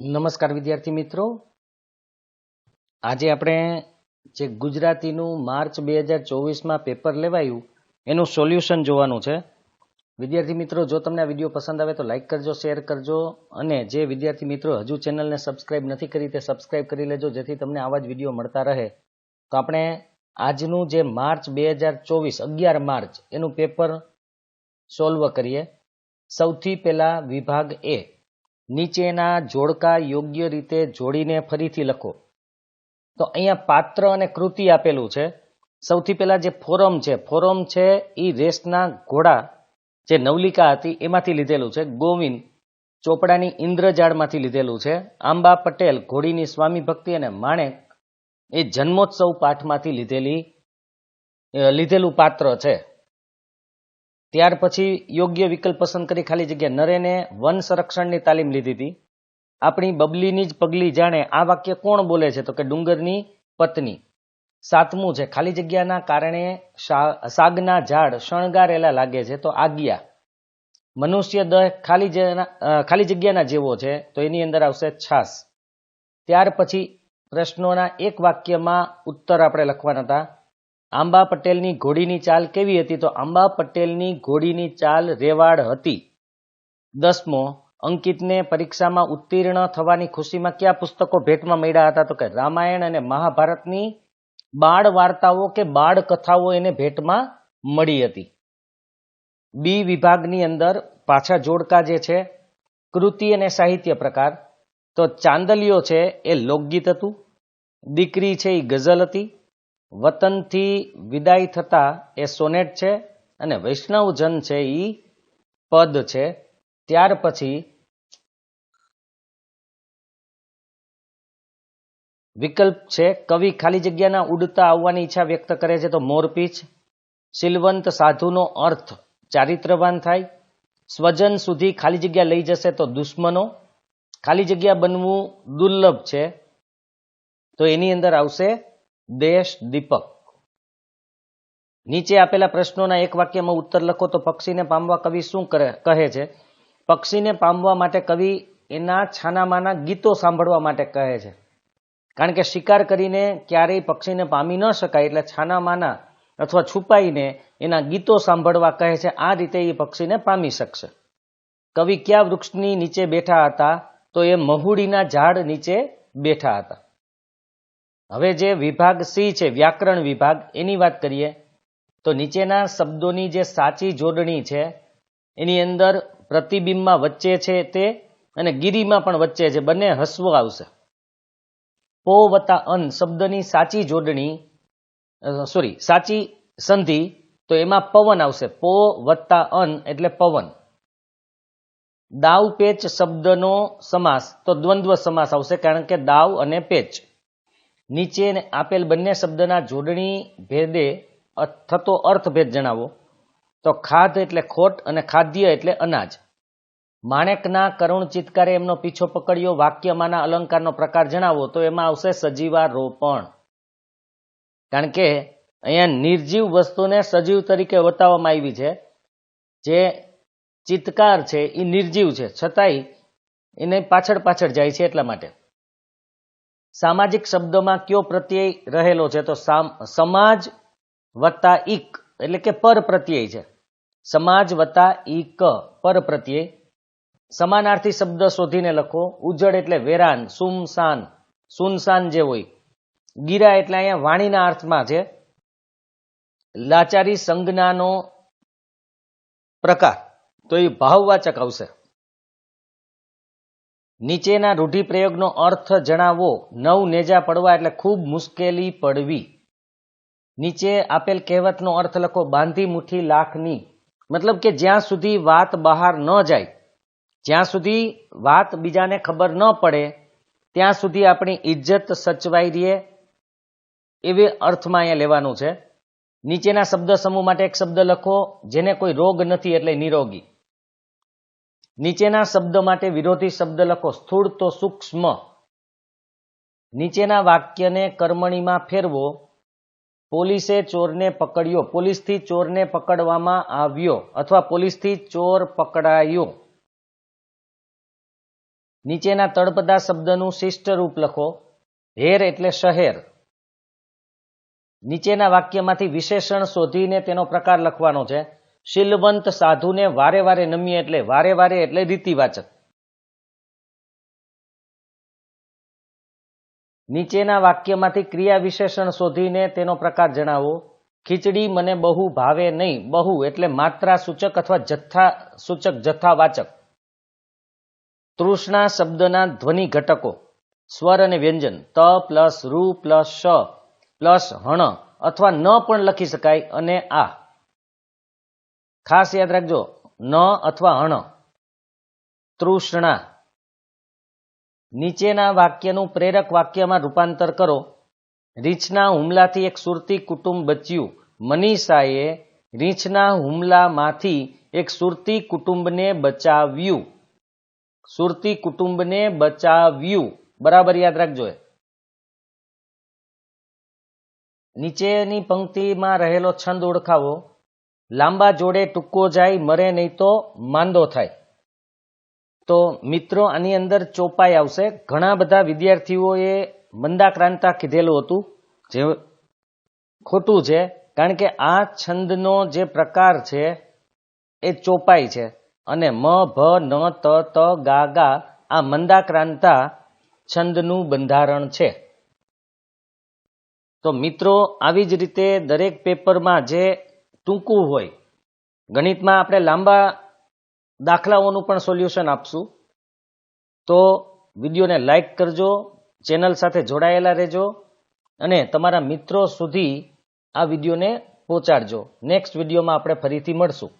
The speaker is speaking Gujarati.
નમસ્કાર વિદ્યાર્થી મિત્રો. આજે આપણે જે ગુજરાતીનું માર્ચ બે હજાર ચોવીસમાં પેપર લેવાયું, એનું સોલ્યુશન જોવાનું છે. વિદ્યાર્થી મિત્રો, જો તમને આ વીડિયો પસંદ આવે તો લાઇક કરજો, શેર કરજો, અને જે વિદ્યાર્થી મિત્રો હજુ ચેનલને સબસ્ક્રાઇબ નથી કરી તે સબસ્ક્રાઇબ કરી લેજો, જેથી તમને આવા જ વીડિયો મળતા રહે. તો આપણે આજનું જે માર્ચ બે હજાર ચોવીસ, અગિયાર માર્ચ, એનું પેપર સોલ્વ કરીએ. સૌથી પહેલાં વિભાગ એ નીચેના જોડકા યોગ્ય રીતે જોડીને ફરીથી લખો. તો અહીંયા પાત્ર અને કૃતિ આપેલું છે. સૌથી પહેલા જે ફોરમ છે ફોરમ છે એ રેસના ઘોડા. જે નવલિકા હતી, એમાંથી લીધેલું છે. ગોવિંદ ચોપડાની ઇન્દ્રજાળમાંથી લીધેલું છે. આંબા પટેલ ઘોડીની સ્વામી ભક્તિ અને માણેક એ જન્મોત્સવ પાઠમાંથી લીધેલી લીધેલું પાત્ર છે. ત્યાર પછી યોગ્ય વિકલ્પ પસંદ કરી ખાલી જગ્યા નરેને વન સંરક્ષણની તાલીમ લીધી હતી. આપણી બબલીની જ પગલી જાણે આ વાક્ય કોણ બોલે છે તો કે ડુંગરની પત્ની. સાતમું છે, ખાલી જગ્યાના કારણે સાગના ઝાડ શણગારેલા લાગે છે તો આજ્ઞા મનુષ્ય દહ ખાલી ખાલી જગ્યાના જેવો છે તો એની અંદર આવશે છાસ. ત્યાર પછી પ્રશ્નોના એક વાક્યમાં ઉત્તર આપણે લખવાના હતા. આંબા પટેલની ઘોડીની ચાલ કેવી હતી તો આંબા પટેલની ઘોડીની ચાલ રેવાડ હતી. દસમો, અંકિતને પરીક્ષામાં ઉત્તીર્ણ થવાની ખુશીમાં કયા પુસ્તકો ભેટમાં મળ્યા હતા તો કે રામાયણ અને મહાભારતની બાળ વાર્તાઓ કે બાળ કથાઓ એને ભેટમાં મળી હતી. બી વિભાગની અંદર પાછા જોડકા જે છે, કૃતિ અને સાહિત્ય પ્રકાર, તો ચાંદલિયો છે એ લોકગીત હતું, દીકરી છે એ ગઝલ હતી વતનથી વિદાય થતા એ સોનેટ છે અને વૈષ્ણવજન છે એ પદ છે. ત્યાર પછી વિકલ્પ છે, કવિ ખાલી જગ્યાના ઉડતા આવવાની ઈચ્છા વ્યક્ત કરે છે તો મોરપીચ શીલવંત સાધુનો અર્થ ચારિત્રવાન થાય. સ્વજન સુધી ખાલી જગ્યા લઈ જશે તો દુશ્મનો. ખાલી જગ્યા બનવું દુર્લભ છે. તો એની અંદર આવશે દેશ દીપક. નીચે આપેલા પ્રશ્નોના એક વાક્યમાં ઉત્તર લખો તો પક્ષીને પામવા કવિ શું કહે છે? પક્ષીને પામવા માટે કવિ એના છાનામાના ગીતો સાંભળવા માટે કહે છે. કારણ કે શિકાર કરીને ક્યારેય પક્ષીને પામી ન શકાય એટલે છાનામાના અથવા છુપાઈને એના ગીતો સાંભળવા કહે છે, આ રીતે એ પક્ષીને પામી શકશે. કવિ કયા વૃક્ષની નીચે બેઠા હતા, તો એ મહુડીના ઝાડ નીચે બેઠા હતા. હવે જે વિભાગ સી છે, વ્યાકરણ વિભાગ, એની વાત કરીએ, તો નીચેના શબ્દોની જે સાચી જોડણી છે, એની અંદર પ્રતિબિંબમાં વચ્ચે છે તે અને ગીરીમાં પણ વચ્ચે છે. બંને હસવો આવશે. પો વત્તા અન શબ્દની સાચી જોડણી સોરી, સાચી સંધિ, તો એમાં પવન આવશે. પો વત્તા અન એટલે પવન. દાવ પેચ શબ્દનો સમાસ, તો દ્વંદ્વ સમાસ આવશે કારણ કે દાવ અને પેચ. નીચે આપેલ બંને શબ્દના જોડણી ભેદે થતો અર્થભેદ જણાવો. તો ખાધ એટલે ખોટ અને ખાદ્ય એટલે અનાજ. માણેકના કરુણ ચિત્કારે એમનો પીછો પકડ્યો, વાક્યમાંના અલંકારનો પ્રકાર જણાવો, તો એમાં આવશે સજીવા રોપણ કારણ કે અહીંયા નિર્જીવ વસ્તુને સજીવ તરીકે બતાવવામાં આવી છે. જે ચિત્કાર છે એ નિર્જીવ છે. છતાંય એને પાછળ પાછળ જાય છે એટલા માટે. સામાજિક શબ્દમાં કયો પ્રત્યય રહેલો છે? તો સામ- સમાજ વત્તા ઈક, એટલે કે પર પ્રત્યય છે. સમાજ વત્તા ઈક, પર પ્રત્યય. સમાનાર્થી શબ્દ શોધીને લખો. ઉજળ એટલે વેરાન, સુમસાન, સુનસાન જે હોય ગીરા એટલે અહીંયા વાણીના અર્થમાં છે લાચારી સંજ્ઞાનો પ્રકાર. તો એ ભાવવાચક આવશે. નીચેના રૂઢિપ્રયોગનો અર્થ જણાવો. નવ નેજા પડવા એટલે ખૂબ મુશ્કેલી પડવી. નીચે આપેલ કહેવતનો અર્થ લખો, બાંધી મુઠ્ઠી લાખની. મતલબ કે જ્યાં સુધી વાત બહાર ન જાય, જ્યાં સુધી વાત બીજાને ખબર ન પડે, ત્યાં સુધી આપણી ઇજ્જત સચવાઈ રહે એવી અર્થમાં અહીંયા લેવાનું છે. નીચેના શબ્દ સમૂહ માટે એક શબ્દ લખો, જેને કોઈ રોગ નથી એટલે નિરોગી. નીચેના શબ્દ માટે વિરોધી શબ્દ લખો. સ્થૂળ તો સૂક્ષ્મ. નીચેના વાક્યને કર્મણીમાં ફેરવો. પોલીસે ચોરને પકડ્યો. પોલીસથી ચોરને પકડવામાં આવ્યો અથવા પોલીસથી ચોર પકડાયો. નીચેના તળપદા શબ્દનું શિષ્ટ રૂપ લખો. હેર એટલે શહેર. નીચેના વાક્યમાંથી વિશેષણ શોધીને તેનો પ્રકાર લખવાનો છે. શીલવંત સાધુને વારે વારે નમીએ એટલે વારે વારે એટલે રીતિવાચક. નીચેના વાક્યમાંથી ક્રિયા વિશેષણ શોધીને તેનો પ્રકાર જણાવો. ખીચડી મને બહુ ભાવે નહીં, બહુ એટલે માત્રા સૂચક અથવા જથ્થા સૂચક જથ્થાવાચક. તૃષ્ણા શબ્દના ધ્વનિ ઘટકો. સ્વર અને વ્યંજન. ત પ્લસ રૂ પ્લસ શ પ્લસ હણ અથવા ન પણ લખી શકાય અને આ. ખાસ યાદ રાખજો. ન અથવા અણ. તૃષ્ણા. નીચેના વાક્યનું પ્રેરક વાક્યમાં રૂપાંતર કરો. રીંછના હુમલાથી એક સુરતી કુટુંબ બચ્યું. મનીષાએ રીંછના હુમલામાંથી એક સુરતી કુટુંબને બચાવ્યું. સુરતી કુટુંબને બચાવ્યું. બરાબર યાદ રાખજો નીચેની પંક્તિમાં રહેલો છંદ ઓળખાવો. લાંબા જોડે ટૂંકો જાય, મરે નહીં તો માંદો થાય. તો મિત્રો, આની અંદર ચોપાઈ આવશે. ઘણા બધા વિદ્યાર્થીઓએ મંદાક્રાંતા કીધેલું હતું, જે ખોટું છે, કારણ કે આ છંદનો જે પ્રકાર છે, એ ચોપાઈ છે. અને મ, ભ, ન, ત ત, ગા ગા, આ મંદાક્રાંતા છંદનું બંધારણ છે. તો મિત્રો, આવી જ રીતે દરેક પેપરમાં જે ટૂંકું હોય. ગણિતમાં આપણે લાંબા દાખલાઓનું પણ સોલ્યુશન આપશું. તો વિડીયોને લાઈક કરજો, ચેનલ સાથે જોડાયેલા રહેજો અને તમારા મિત્રો સુધી આ વિડીયોને પહોંચાડજો. નેક્સ્ટ વિડીયોમાં આપણે ફરીથી મળશું.